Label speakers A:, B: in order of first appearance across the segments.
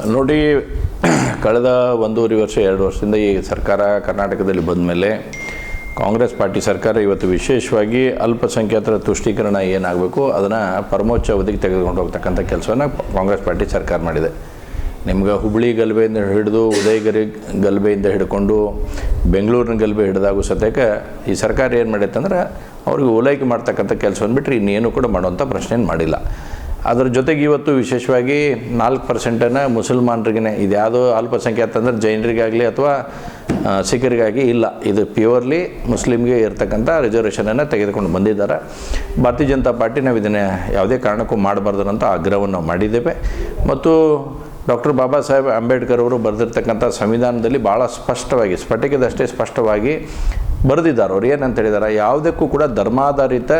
A: ನೋಡಿ, ಕಳೆದ ಒಂದೂವರೆ ವರ್ಷ, ಎರಡು ವರ್ಷದಿಂದ ಈ ಸರ್ಕಾರ ಕರ್ನಾಟಕದಲ್ಲಿ ಬಂದ ಮೇಲೆ ಕಾಂಗ್ರೆಸ್ ಪಾರ್ಟಿ ಸರ್ಕಾರ ಇವತ್ತು ವಿಶೇಷವಾಗಿ ಅಲ್ಪಸಂಖ್ಯಾತರ ತುಷ್ಟೀಕರಣ ಏನಾಗಬೇಕು, ಅದನ್ನು ಪರಮೋಚ್ಚ ಅವಧಿಗೆ ತೆಗೆದುಕೊಂಡು ಹೋಗ್ತಕ್ಕಂಥ ಕೆಲಸವನ್ನು ಕಾಂಗ್ರೆಸ್ ಪಾರ್ಟಿ ಸರ್ಕಾರ ಮಾಡಿದೆ. ನಿಮ್ಗೆ ಹುಬ್ಬಳ್ಳಿ ಗಲಭೆಯಿಂದ ಹಿಡಿದು ಉದಯಗಿರಿ ಗಲಭೆಯಿಂದ ಹಿಡ್ಕೊಂಡು ಬೆಂಗಳೂರಿನ ಗಲಭೆ ಹಿಡಿದಾಗೂ ಸದ್ಯಕ್ಕೆ ಈ ಸರ್ಕಾರ ಏನು ಮಾಡೈತೆ ಅಂದ್ರೆ ಅವ್ರಿಗೆ ಓಲೈಕೆ ಮಾಡ್ತಕ್ಕಂಥ ಕೆಲಸವನ್ನು ಬಿಟ್ಟರೆ ಇನ್ನೇನು ಕೂಡ ಮಾಡುವಂಥ ಪ್ರಶ್ನೆ ಮಾಡಿಲ್ಲ. ಅದರ ಜೊತೆಗೆ ಇವತ್ತು ವಿಶೇಷವಾಗಿ ನಾಲ್ಕು ಪರ್ಸೆಂಟನ್ನು ಮುಸಲ್ಮಾನರಿಗೇ ಇದ್ಯಾವುದೋ ಅಲ್ಪಸಂಖ್ಯಾತ ಅಂದರೆ ಜೈನರಿಗಾಗಲಿ ಅಥವಾ ಸಿಖರಿಗಾಗಿ ಇಲ್ಲ. ಇದು ಪ್ಯೂರ್ಲಿ ಮುಸ್ಲಿಮ್ಗೆ ಇರ್ತಕ್ಕಂಥ ರಿಸರ್ವೇಷನನ್ನು ತೆಗೆದುಕೊಂಡು ಬಂದಿದ್ದಾರೆ. ಭಾರತೀಯ ಜನತಾ ಪಾರ್ಟಿ ನಾವು ಇದನ್ನು ಯಾವುದೇ ಕಾರಣಕ್ಕೂ ಮಾಡಬಾರ್ದು ಅಂತ ಆಗ್ರಹವನ್ನು ಮಾಡಿದ್ದೇವೆ. ಮತ್ತು ಡಾಕ್ಟರ್ ಬಾಬಾ ಸಾಹೇಬ್ ಅಂಬೇಡ್ಕರ್ ಅವರು ಬರೆದಿರ್ತಕ್ಕಂಥ ಸಂವಿಧಾನದಲ್ಲಿ ಭಾಳ ಸ್ಪಷ್ಟವಾಗಿ, ಸ್ಫಟಿಕದಷ್ಟೇ ಸ್ಪಷ್ಟವಾಗಿ ಬರೆದಿದ್ದಾರೆ. ಅವ್ರು ಏನಂತ ಹೇಳಿದ್ದಾರೆ? ಯಾವುದಕ್ಕೂ ಕೂಡ ಧರ್ಮಾಧಾರಿತ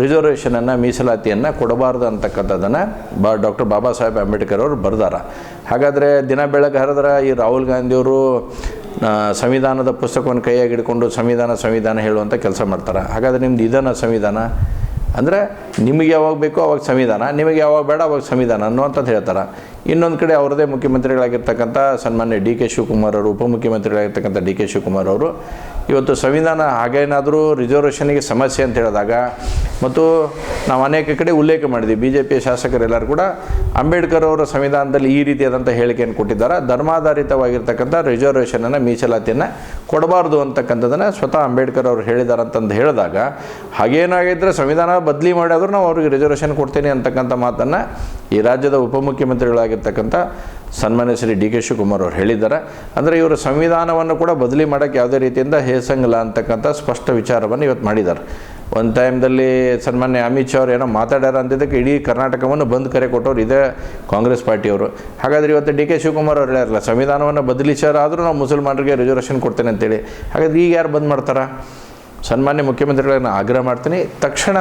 A: ರಿಸರ್ವೇಷನನ್ನು ಮೀಸಲಾತಿಯನ್ನು ಕೊಡಬಾರ್ದು ಅಂತಕ್ಕಂಥದ್ದನ್ನು ಬಾ, ಡಾಕ್ಟರ್ ಬಾಬಾ ಸಾಹೇಬ್ ಅಂಬೇಡ್ಕರ್ ಅವರು ಬರ್ದಾರ. ಹಾಗಾದರೆ ದಿನ ಬೆಳಗ್ಗೆ ಹರಿದ್ರೆ ಈ ರಾಹುಲ್ ಗಾಂಧಿಯವರು ಸಂವಿಧಾನದ ಪುಸ್ತಕವನ್ನು ಕೈಯಾಗಿ ಹಿಡ್ಕೊಂಡು ಸಂವಿಧಾನ ಸಂವಿಧಾನ ಹೇಳುವಂಥ ಕೆಲಸ ಮಾಡ್ತಾರೆ. ಹಾಗಾದರೆ ನಿಮ್ದು ಇದನ್ನು ಸಂವಿಧಾನ? ಅಂದರೆ ನಿಮಗೆ ಯಾವಾಗ ಬೇಕೋ ಅವಾಗ ಸಂವಿಧಾನ, ನಿಮಗೆ ಯಾವಾಗ ಬೇಡ ಅವಾಗ ಸಂವಿಧಾನ ಅನ್ನುವಂಥದ್ದು ಹೇಳ್ತಾರೆ. ಇನ್ನೊಂದು ಕಡೆ ಅವರದೇ ಮುಖ್ಯಮಂತ್ರಿಗಳಾಗಿರ್ತಕ್ಕಂಥ ಸನ್ಮಾನ್ಯ ಡಿ ಕೆ ಶಿವಕುಮಾರ್ ಅವರು, ಉಪಮುಖ್ಯಮಂತ್ರಿಗಳಾಗಿರ್ತಕ್ಕಂಥ ಡಿ ಕೆ ಶಿವಕುಮಾರ್ ಅವರು ಇವತ್ತು ಸಂವಿಧಾನ ಹಾಗೇನಾದರೂ ರಿಸರ್ವೇಷನಿಗೆ ಸಮಸ್ಯೆ ಅಂತ ಹೇಳಿದಾಗ ಮತ್ತು ನಾವು ಅನೇಕ ಕಡೆ ಉಲ್ಲೇಖ ಮಾಡಿದ್ವಿ. ಬಿ ಜೆ ಪಿಯ ಶಾಸಕರೆಲ್ಲರೂ ಕೂಡ ಅಂಬೇಡ್ಕರ್ ಅವರ ಸಂವಿಧಾನದಲ್ಲಿ ಈ ರೀತಿಯಾದಂಥ ಹೇಳಿಕೆಯನ್ನು ಕೊಟ್ಟಿದ್ದಾರೆ. ಧರ್ಮಾಧಾರಿತವಾಗಿರ್ತಕ್ಕಂಥ ರಿಸರ್ವೇಷನನ್ನು ಮೀಸಲಾತಿಯನ್ನು ಕೊಡಬಾರ್ದು ಅಂತಕ್ಕಂಥದ್ದನ್ನು ಸ್ವತಃ ಅಂಬೇಡ್ಕರ್ ಅವರು ಹೇಳಿದ್ದಾರೆ ಅಂತಂದು ಹೇಳಿದಾಗ ಹಾಗೇನಾಗಿದ್ದರೆ ಸಂವಿಧಾನ ಬದಲಿ ಮಾಡಿದ್ರು ನಾವು ಅವ್ರಿಗೆ ರಿಸರ್ವೇಷನ್ ಕೊಡ್ತೇನೆ ಅಂತಕ್ಕಂಥ ಮಾತನ್ನು ಈ ರಾಜ್ಯದ ಉಪಮುಖ್ಯಮಂತ್ರಿಗಳಾಗಿರ್ತಕ್ಕಂಥ ಸನ್ಮಾನ್ಯ ಶ್ರೀ ಡಿ ಕೆ ಶಿವಕುಮಾರ್ ಅವರು ಹೇಳಿದ್ದಾರೆ. ಅಂದರೆ ಇವರು ಸಂವಿಧಾನವನ್ನು ಕೂಡ ಬದಲಿ ಮಾಡೋಕ್ಕೆ ಯಾವುದೇ ರೀತಿಯಿಂದ ಹೇಸಂಗಿಲ್ಲ ಅಂತಕ್ಕಂಥ ಸ್ಪಷ್ಟ ವಿಚಾರವನ್ನು ಇವತ್ತು ಮಾಡಿದ್ದಾರೆ. ಒಂದು ಟೈಮ್ದಲ್ಲಿ ಸನ್ಮಾನ್ಯ ಅಮಿತ್ ಶಾ ಅವ್ರು ಏನೋ ಮಾತಾಡ್ಯಾರ ಅಂತಿದ್ದಕ್ಕೆ ಇಡೀ ಕರ್ನಾಟಕವನ್ನು ಬಂದ್ ಕರೆ ಕೊಟ್ಟವ್ರು ಇದೇ ಕಾಂಗ್ರೆಸ್ ಪಾರ್ಟಿಯವರು. ಹಾಗಾದರೆ ಇವತ್ತು ಡಿ ಕೆ ಶಿವಕುಮಾರ್ ಅವ್ರು ಹೇಳ್ಯಾರಲ್ಲ, ಸಂವಿಧಾನವನ್ನು ಬದಲಿಸ್ಯಾರ ಆದರೂ ನಾವು ಮುಸಲ್ಮಾನರಿಗೆ ರಿಸರ್ವೇಷನ್ ಕೊಡ್ತೇನೆ ಅಂತೇಳಿ. ಹಾಗಾದ್ರೆ ಈಗ ಯಾರು ಬಂದ್ ಮಾಡ್ತಾರ? ಸನ್ಮಾನ್ಯ ಮುಖ್ಯಮಂತ್ರಿಗಳನ್ನ ಆಗ್ರಹ ಮಾಡ್ತೀನಿ. ತಕ್ಷಣ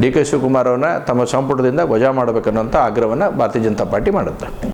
A: ಡಿ ಕೆ ಶಿವಕುಮಾರ್ ಅವ್ರನ್ನ ತಮ್ಮ ಸಂಪುಟದಿಂದ ವಜಾ ಮಾಡಬೇಕನ್ನುವಂಥ ಆಗ್ರಹವನ್ನು ಭಾರತೀಯ ಜನತಾ ಪಾರ್ಟಿ ಮಾಡುತ್ತೆ.